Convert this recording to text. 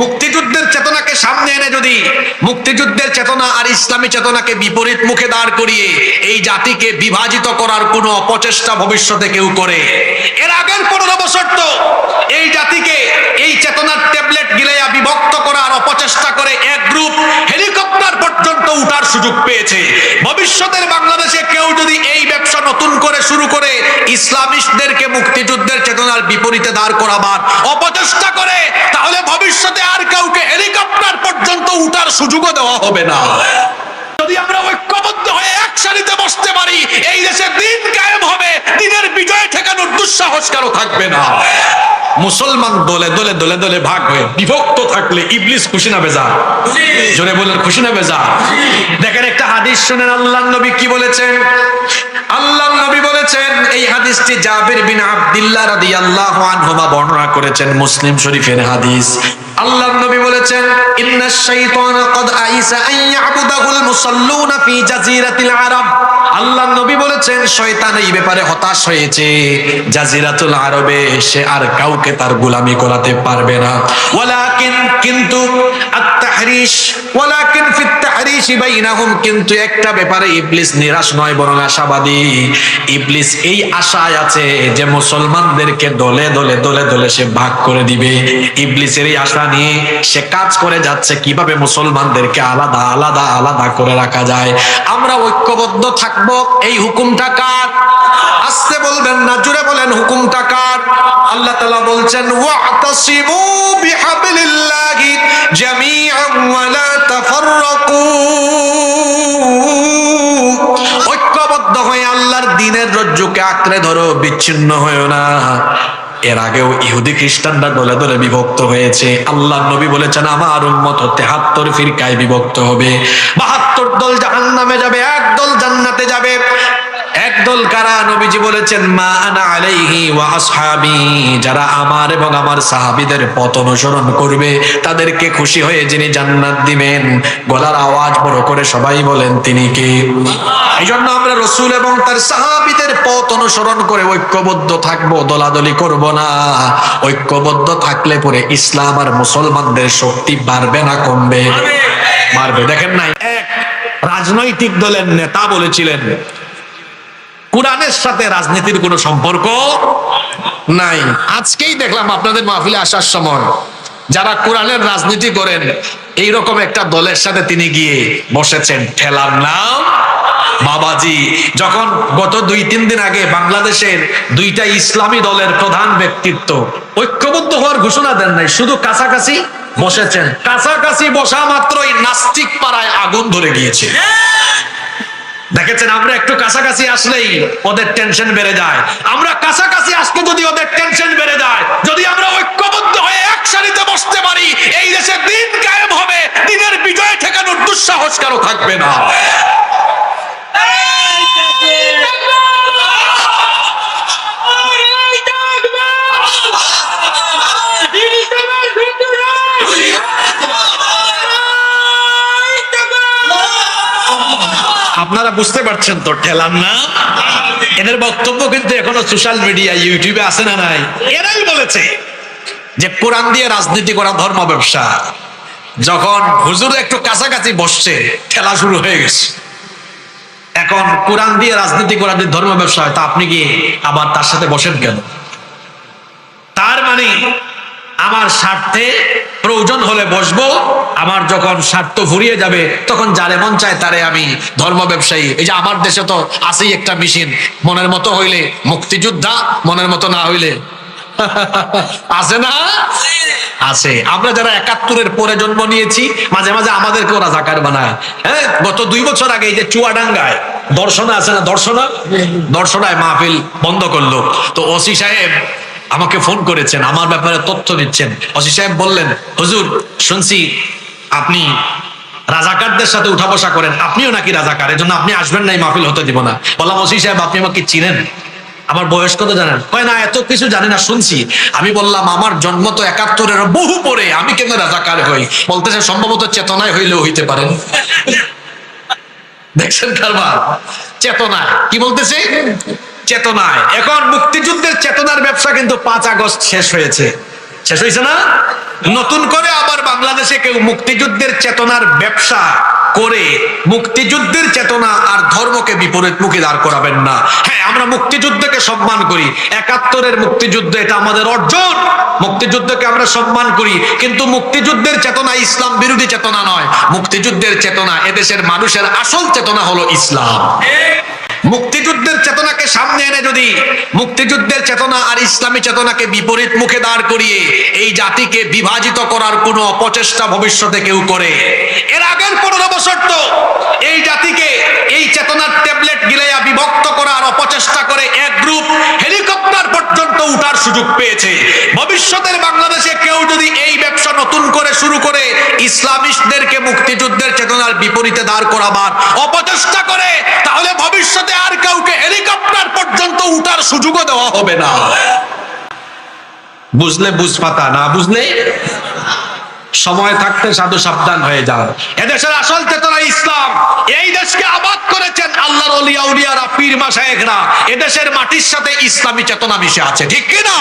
মুক্তিযুদ্ধের চেতনাকে সামনে এনে যদি মুক্তিযুদ্ধের চেতনা আর ইসলামী চেতনাকে বিপরীত মুখে দাঁড় করিয়ে এই জাতিকে বিভাজিত করার কোনো অপচেষ্টা ভবিষ্যতে কেউ করে? এর আগের পনেরো বছর তো এই জাতিকে এই চেতনার ট্যাবলেট গিলাইয়া বিভক্ত করার অপচেষ্টা করে এক গ্রুপ হেলিকপ্টার পর্যন্ত উঠার সুযোগ পেয়েছে। ভবিষ্যতের বাংলাদেশে কেউ যদি এই ব্যবসা নতুন করে শুরু করে ইসলামিস্টদেরকে, মুক্তিযুদ্ধের চেতনার বিপরীতে দাঁড় করাবার অপচেষ্টা করে, তাহলে ভবিষ্যতে আর কাউকে হেলিকপ্টার পর্যন্ত উঠার সুযোগও দেওয়া হবে না। যদি আমরা ঐক্যবদ্ধ হয়ে এক বসতে পারি, এই দেশে দিন কায়েম হবে, দিনের বিজয় ঠেকানোর দুঃসাহস কারও থাকবে না। মুসলমান দলে দলে দলে দলে ভাগ হয়ে বিভক্ত থাকলে ইবলিস খুশি না বেজা? জোরে বলেন, খুশি না বেজা? দেখেন একটা হাদিস শুনেন আল্লাহ নবী কি বলেছেন? আল্লাহ নবী বলেছেন, এই হাদিসটি জাবির বিন আব্দুল্লাহ রাদিয়াল্লাহু আনহুমা বর্ণনা করেছেন, মুসলিম শরীফের হাদিস। আল্লাহ নবী বলেছেন ইন্না শাইতান কদ আইসা আন ইয়াবুদাহুল মুসাল্লুনা ফি জাজিরাতিল আরব। আল্লাহ নবী বলেছেন, শয়তান এই ব্যাপারে হতাশ হয়েছে। জাজিরাতুল আরবে সে আর কাউকে তার গোলামি করাতে পারবে না। ওয়ালাকিন কিন্তু আত-তাহরিশ, ওয়ালাকিন ফিত তাহরিশ বাইনাহুম কিন্তু একটা ব্যাপারে ইবলিস নিরাশ নয়, বরং আশাবাদী। ইবলিস এই আশায় আছে যে মুসলমানদেরকে দলে দলে দলে দলে সে ভাগ করে দিবে। ইবলিসের এই আশা নিয়ে সে কাজ করে যাচ্ছে, কীভাবে মুসলমানদেরকে আলাদা আলাদা আলাদা করে রাখা যায়? আমরা ঐক্যবদ্ধ থাকব এই হুকুমটা কার? আসতে বলবেন না জুড়ে বলেন হুকুমটা কার? আল্লাহ তালা বলছেন ঐক্যবদ্ধ হয়ে আল্লাহর দিনের রজ্জুকে আঁকড়ে ধরো, বিচ্ছিন্ন হয়েও না। এর আগেও ইহুদি খ্রিস্টানরা দলে দলে বিভক্ত হয়েছে। আল্লাহ নবী বলেছেন, আমার উম্মত তেহাত্তর ফিরকায় বিভক্ত হবে। বাহাত্তর দল জাহান্নামে যাবে, এক দল জান্নাতে যাবে। একদল কারা নবীজি বলেছেন, মা আনা আলাইহি ওয়া আসহাবি যারা আমার এবং আমার সাহাবীদের পথ অনুসরণ করবে, তাদেরকে খুশি হয়ে যিনি জান্নাত দিবেন। গলার আওয়াজ বড় করে সবাই বলেন, তিনি কে? এই জন্য আমরা রসুল এবং তার সাহাবীদের পথ অনুসরণ করে ঐক্যবদ্ধ থাকব, দলাদলি করব না। ঐক্যবদ্ধ থাকলে পরে ইসলাম আর মুসলমানদের শক্তি বাড়বে না, কমবে। বাড়বে দেখেন নাই, এক রাজনৈতিক দলের নেতা বলেছিলেন কোরআনের সাথে রাজনীতির কোনো সম্পর্ক নাই। আজকেই দেখলাম আপনাদের মাহফিলে আসার সময় যারা কোরআনের রাজনীতি করেন এই রকম একটা দলের সাথে তিনি গিয়ে বসেছেন। ঠেলার নাম বাবাজি। যখন গত দুই, তিন দিন আগে বাংলাদেশের দুইটা ইসলামী দলের প্রধান ব্যক্তিত্ব ঐক্যবদ্ধ হওয়ার ঘোষণা দেন নাই, শুধু কাছাকাছি বসেছেন। কাছাকাছি বসা মাত্রই নাস্তিক পাড়ায় আগুন ধরে গিয়েছে। দেখেছেন, আমরা একটু কাছাকাছি আসলেই ওদের টেনশন বেড়ে যায়। আমরা কাছাকাছি আসলে যদি ওদের টেনশন বেড়ে যায়, যদি আমরা ঐক্যবদ্ধ হয়ে এক সারিতে বসতে পারি, এই দেশে দিন গায়েব হবে, দিনের বিজয় ঠেকানোর দুঃসাহস কারও থাকবে না। আপনারা বুঝতে পারছেন তো ঠেলার না? এদের বক্তব্য কিন্তু এখনও সোশ্যাল মিডিয়া ইউটিউবে আছে না নাই? এরাই বলেছে যে কোরআন দিয়ে রাজনীতি করা ধর্ম ব্যবসা। যখন হুজুর একটু কাছাকাছি বসছে, ঠেলা শুরু হয়ে গেছে। এখন কোরআন দিয়ে রাজনীতি করা যদি ধর্ম ব্যবসা হয়, তা আপনি কি আবার তার সাথে বসেন কেন? তার মানে আমার স্বার্থে প্রয়োজন হলে বসবো আমার যখন স্বার্থ ফুরিয়ে যাবে তখন যারে মন চায় তারে আমি ধর্ম ব্যবসায়ী। এই যে আমার দেশে তো আছেই একটা মেশিন মনের মতো হইলে মুক্তিযোদ্ধা মনের মতো না হইলে। আছে না? আছে। আমরা যারা একাত্তরের পরে জন্ম নিয়েছি মাঝে মাঝে আমাদেরকে ওরা জাকার বানায়। হ্যাঁ গত দুই বছর আগে এই যে চুয়াডাঙ্গায় দর্শনা আছে না দর্শনা? দর্শনায় মাহফিল বন্ধ করল। তো ওসি সাহেব আমাকে ফোন করেছেন, আমার ব্যাপারে তথ্য দিচ্ছেন। ওসি সাহেব বললেন, হুজুর, শুনছি আপনি রাজাকারদের সাথে উঠা বসা করেন। আপনিও নাকি রাজাকার, এজন্য আপনি আসবেন নাই মাহফিল হতে দিব না। বললাম, ওসি সাহেব, আপনি আমাকে চিনেন? আমার বয়স কত জানেন? কয়, না, এত কিছু জানি না, শুনছি। আমি বললাম, আমার জন্ম তো একাত্তরের বহু পরে, আমি কেন রাজাকার হই? বলতেছে, সম্ভবত চেতনায় হইলেও হইতে পারেন। দেখছেন কারবার? চেতনায়। কি বলতেছে? চেতনায়। এখন মুক্তিযুদ্ধের চেতনার ব্যবসা কিন্তু পাঁচ আগস্ট শেষ হয়েছে। শেষ হয়েছে না? নতুন করে আবার বাংলাদেশে কেউ মুক্তিযুদ্ধের চেতনার ব্যবসা করে মুক্তিযুদ্ধের চেতনা আর ধর্মকে বিপরীত মুখী দাঁড় করাবেন না। হ্যাঁ আমরা মুক্তিযুদ্ধকে সম্মান করি। একাত্তরের মুক্তিযুদ্ধ এটা আমাদের অর্জন। মুক্তিযুদ্ধকে আমরা সম্মান করি। কিন্তু মুক্তিযুদ্ধের চেতনা ইসলাম বিরোধী চেতনা নয়। মুক্তিযুদ্ধের চেতনা এদেশের মানুষের আসল চেতনা হলো ইসলাম। মুক্তিযুদ্ধের চেতনাকে সামনে এনে যদি, মুক্তিযুদ্ধের চেতনা আর ইসলামী চেতনাকে বিপরীত মুখে দাঁড় করিয়ে এই জাতিকে বিভাজিত করার কোনো অপচেষ্টা ভবিষ্যতে কেউ করে। এর আগের পনেরো বছর তো এই জাতিকে এই চেতনার ট্যাবলেট গিলাইয়া বিভক্ত করার অপচেষ্টা করে এক গ্রুপ হেলিকপ্টার পর্যন্ত উঠার সুযোগ পেয়েছে। ভবিষ্যতের বাংলাদেশে কেউ যদি এই ব্যবসা নতুন করে শুরু করে, ইসলামিস্টদেরকে মুক্তিযুদ্ধের চেতনার বিপরীতে দাঁড় করাবার অপচেষ্টা করে, তাহলে ভবিষ্যতে আর কাউকে হেলিকপ্টার পর্যন্ত উঠার সুযোগও দেওয়া হবে না। বুঝলে বুঝ পাতা না বুঝলে? সময় থাকতে সাধু সাবধান হয়ে যান। এদেশের আসল চেতনা ইসলাম, এই দেশকে আবাদ করেছেন আল্লাহর অলিয়া উলিয়ারা পীর মাসায়েকরা এদেশের মাটির সাথে ইসলামী চেতনা মিশে আছে, ঠিক কিনা?